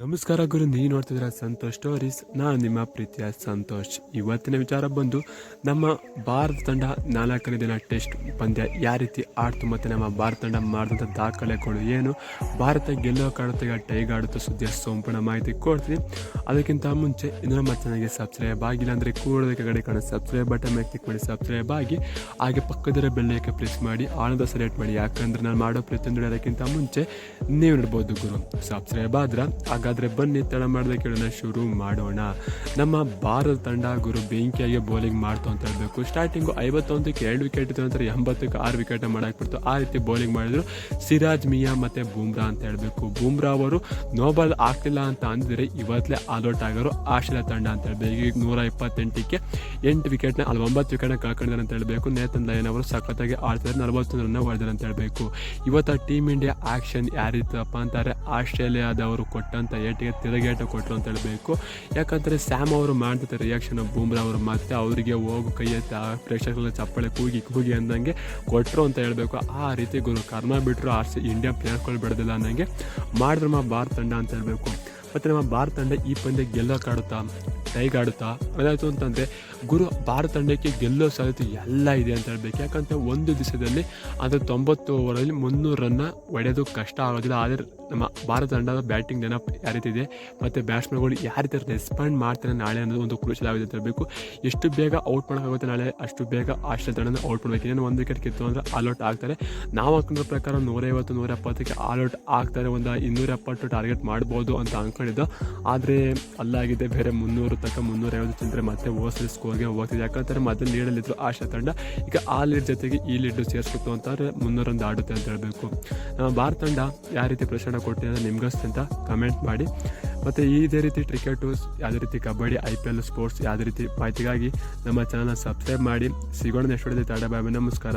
ನಮಸ್ಕಾರ ಗುರು, ನೀವು ನೋಡ್ತಿದ್ರ ಸಂತೋಷ್ ಸ್ಟೋರೀಸ್ ನಾನು ನಿಮ್ಮ ಪ್ರೀತಿಯ ಸಂತೋಷ್. ಇವತ್ತಿನ ವಿಚಾರ ಬಂದು, ನಮ್ಮ ಭಾರತ ತಂಡ ನಾಲ್ಕನೇ ದಿನ ಟೆಸ್ಟ್ ಪಂದ್ಯ ಯಾವ ರೀತಿ ಆಡ್ತು ಮತ್ತು ನಮ್ಮ ಭಾರತ ತಂಡ ಮಾಡಿದಂಥ ದಾಖಲೆಗಳು ಏನು? ಭಾರತ ಗೆಲ್ಲೋ ಕಾಡುತ್ತೆ ಟೈಗಾಡುತ್ತೆ ಸುದ್ದಿಯ ಸಂಪೂರ್ಣ ಮಾಹಿತಿ ಕೊಡ್ತೀನಿ. ಅದಕ್ಕಿಂತ ಮುಂಚೆ ಇನ್ನೂ ನಮ್ಮ ಚಾನಲ್ಗೆ ಸಬ್ಸ್ಕ್ರೈಬ್ ಆಗಿಲ್ಲ ಅಂದರೆ ಕೂಡದ ಕಡೆ ಕಾಣೋ ಸಬ್ಸ್ಕ್ರೈಬ್ ಬಟನ್ ಮೇಲೆ ಕ್ಲಿಕ್ ಮಾಡಿ ಸಬ್ಸ್ಕ್ರೈಬ್ ಆಗಿ, ಹಾಗೆ ಪಕ್ಕದರ ಬೆಲ್ಲಕ್ಕೆ ಪ್ರೆಸ್ ಮಾಡಿ, ಆಳದ ಸೆಲೆಕ್ಟ್ ಮಾಡಿ. ಯಾಕಂದ್ರೆ ನಾನು ಮಾಡೋ ಪ್ರತಿಯೊಂದು ಅದಕ್ಕಿಂತ ಮುಂಚೆ ನೀವು ನೋಡ್ಬೋದು ಗುರು. ಸಬ್ಸ್ಕ್ರೈಬ್ ಆದ್ರೆ, ಹಾಗಾದರೆ ಬನ್ನಿ, ತಡ ಮಾಡದೆ ಕೇಳೋಣ, ಶುರು ಮಾಡೋಣ. ನಮ್ಮ ಭಾರತ ತಂಡ ಗುರು ಬೆಂಕಿಯಾಗಿ ಬೌಲಿಂಗ್ ಮಾಡ್ತು ಅಂತ ಹೇಳಬೇಕು. ಸ್ಟಾರ್ಟಿಂಗು ಐವತ್ತೊಂದಕ್ಕೆ ಎರಡು ವಿಕೆಟ್ ಇತ್ತು ನಂತರ ಎಂಬತ್ತಕ್ಕೆ ಆರು ವಿಕೆಟ್ ಮಾಡಾಕ್ಬಿಡ್ತು. ಆ ರೀತಿ ಬೌಲಿಂಗ್ ಮಾಡಿದ್ರು ಸಿರಾಜ್ ಮಿಯಾ ಮತ್ತು ಬೂಮ್ರಾ ಅಂತ ಹೇಳಬೇಕು. ಬೂಮ್ರಾ ಅವರು ನೋಬಾಲ್ ಆಗ್ತಿಲ್ಲ ಅಂತ ಅಂದಿದ್ರೆ ಇವತ್ತಲೇ ಆಲ್ಔಟ್ ಆಗೋರು ಆಸ್ಟ್ರೇಲಿಯಾ ತಂಡ ಅಂತ ಹೇಳ್ಬೇಕು ಈಗ ನೂರ ಇಪ್ಪತ್ತೆಂಟಕ್ಕೆ ಎಂಟು ವಿಕೆಟ್ನ ಅಲ್ಲಿ, ಒಂಬತ್ತು ವಿಕೆಟ್ನ ಕಳ್ಕೊಂಡಿದ್ದಾರೆ ಅಂತ ಹೇಳಬೇಕು. ನೇತನ್ ಲಯನ್ ಅವರು ಸಖತ್ತಾಗಿ ಆಡ್ತಾರೆ ನಲವತ್ತೊಂದು ರನ್ನ ಹೊಡೆದಾರೆ ಅಂತ ಹೇಳಬೇಕು. ಇವತ್ತು ಟೀಮ್ ಇಂಡಿಯಾ ಆ್ಯಕ್ಷನ್ ಯಾರಿತ್ತಪ್ಪ ಅಂತಾರೆ, ಆಸ್ಟ್ರೇಲಿಯಾದವರು ಕೊಟ್ಟಂಥ ಏಟಿಗೆ ತಿರುಗೇಟ ಕೊಟ್ಟರು ಅಂತ ಹೇಳಬೇಕು. ಯಾಕಂದರೆ ಸ್ಯಾಮ್ ಅವರು ಮಾಡ್ತಿದ್ದ ರಿಯಾಕ್ಷನ್ ಬೂಮ್ರಾ ಅವರು ಮತ್ತೆ ಅವರಿಗೆ ಹೋಗು ಕೈ ಎತ್ತಿ ಆ ಪ್ರೇಕ್ಷಕರ ಚಪ್ಪಳೆ ಕೂಗಿ ಕೂಗಿ ಅಂದಂಗೆ ಕೊಟ್ಟರು ಅಂತ ಹೇಳಬೇಕು. ಆ ರೀತಿ ಗುರು ಕರ್ಮ ಬಿಟ್ಟರು ಆರ್ ಸಿ ಇಂಡಿಯಾ ಪ್ಲೇಯರ್ಗಳು ಬಿಡೋದಿಲ್ಲ ಅನ್ನಂಗೆ ಮಾಡಿದ್ರು ಮಾ ಭಾರತ ತಂಡ ಅಂತ ಹೇಳಬೇಕು. ಮತ್ತು ನಮ್ಮ ಭಾರತ ತಂಡ ಈ ಪಂದ್ಯ ಗೆಲ್ಲೋಕ್ಕಾಡುತ್ತಾ ಕೈಗಾಡುತ್ತಾ ಏನಾಯಿತು ಅಂತಂದರೆ ಗುರು ಭಾರತ ತಂಡಕ್ಕೆ ಗೆಲ್ಲೋ ಸಾಧ್ಯತೆ ಎಲ್ಲ ಇದೆ ಅಂತ ಹೇಳ್ಬೇಕು. ಯಾಕಂದರೆ ಒಂದು ದಿವಸದಲ್ಲಿ ಅದು ತೊಂಬತ್ತು ಓವರಲ್ಲಿ ಮುನ್ನೂರು ರನ್ನ ಹೊಡೆಯೋದು ಕಷ್ಟ ಆಗೋದಿಲ್ಲ. ಆದರೆ ನಮ್ಮ ಭಾರತ ತಂಡದ ಬ್ಯಾಟಿಂಗ್ ನೆನಪು ಯಾವ ರೀತಿ ಇದೆ? ಮತ್ತು ಬ್ಯಾಟ್ಸ್ಮನ್ಗಳು ಯಾವ ರೀತಿ ರೆಸ್ಪಾಂಡ್ ಮಾಡ್ತಾರೆ ನಾಳೆ ಅನ್ನೋದು ಒಂದು ಕ್ರೂಷಲ್ ಆಗಿದೆ ಅಂತ ಹೇಳಬೇಕು. ಎಷ್ಟು ಬೇಗ ಔಟ್ ಮಾಡೋಕ್ಕಾಗುತ್ತೆ ನಾಳೆ, ಅಷ್ಟು ಬೇಗ ಆಸ್ಟ್ರೇಲಿಯಾ ತಂಡನ ಔಟ್ ಮಾಡಬೇಕು. ಇನ್ನೇನು ಒಂದು ವಿಕೆಟ್ ಕಿತ್ತು ಅಂದರೆ ಆಲ್ಔಟ್ ಆಗ್ತಾರೆ. ನಾವು ಹಾಕೊಂಡಿರೋ ಪ್ರಕಾರ ನೂರೈವತ್ತು ನೂರ ಎಪ್ಪತ್ತಕ್ಕೆ ಆಲ್ಔಟ್ ಆಗ್ತಾರೆ. ಒಂದು ಇನ್ನೂರ ಎಪ್ಪತ್ತು ಟಾರ್ಗೆಟ್ ಮಾಡ್ಬೋದು ಅಂತ ಅಂದ್ಕೊಂಡಿದ್ದು ಆದರೆ ಅಲ್ಲಾಗಿದೆ ಬೇರೆ ಮುನ್ನೂರು ತನಕ ಮುನ್ನೂರೈವತ್ತು ತಿಂದರೆ ಮತ್ತೆ ಓಸಲ್ ಸ್ಕೋರ್ಗೆ ಹೋಗ್ತಿದೆ. ಯಾಕಂತಾರೆ ಮತ್ತೆ ಲೀಡಲ್ಲಿದ್ದರು ಆಶಾ ತಂಡ. ಈಗ ಆ ಲೀಡ್ ಜೊತೆಗೆ ಈ ಲೀಡ್ ಸೇರಿಸ್ಬಿಟ್ಟು ಅಂತಂದರೆ ಮುನ್ನೂರೊಂದು ಆಡುತ್ತೆ ಅಂತ ಹೇಳಬೇಕು. ನಮ್ಮ ಭಾರತ ತಂಡ ಯಾವ ರೀತಿ ಪ್ರಶ್ನೆ ಕೊಟ್ಟಿದೆ ನಿಮ್ಗಷ್ಟು ಅಂತ ಕಮೆಂಟ್ ಮಾಡಿ. ಮತ್ತು ಇದೇ ರೀತಿ ಕ್ರಿಕೆಟು ಯಾವುದೇ ರೀತಿ kabaddi I P L sports ಯಾವುದೇ ರೀತಿ ಮಾಹಿತಿಗಾಗಿ ನಮ್ಮ ಚಾನಲ್ನ ಸಬ್ಸ್ಕ್ರೈಬ್ ಮಾಡಿ. ಸಿಗೋಣ ನೆಕ್ಸ್ಟ್ ಹೊಡೆದ ತಡ ನಮಸ್ಕಾರ.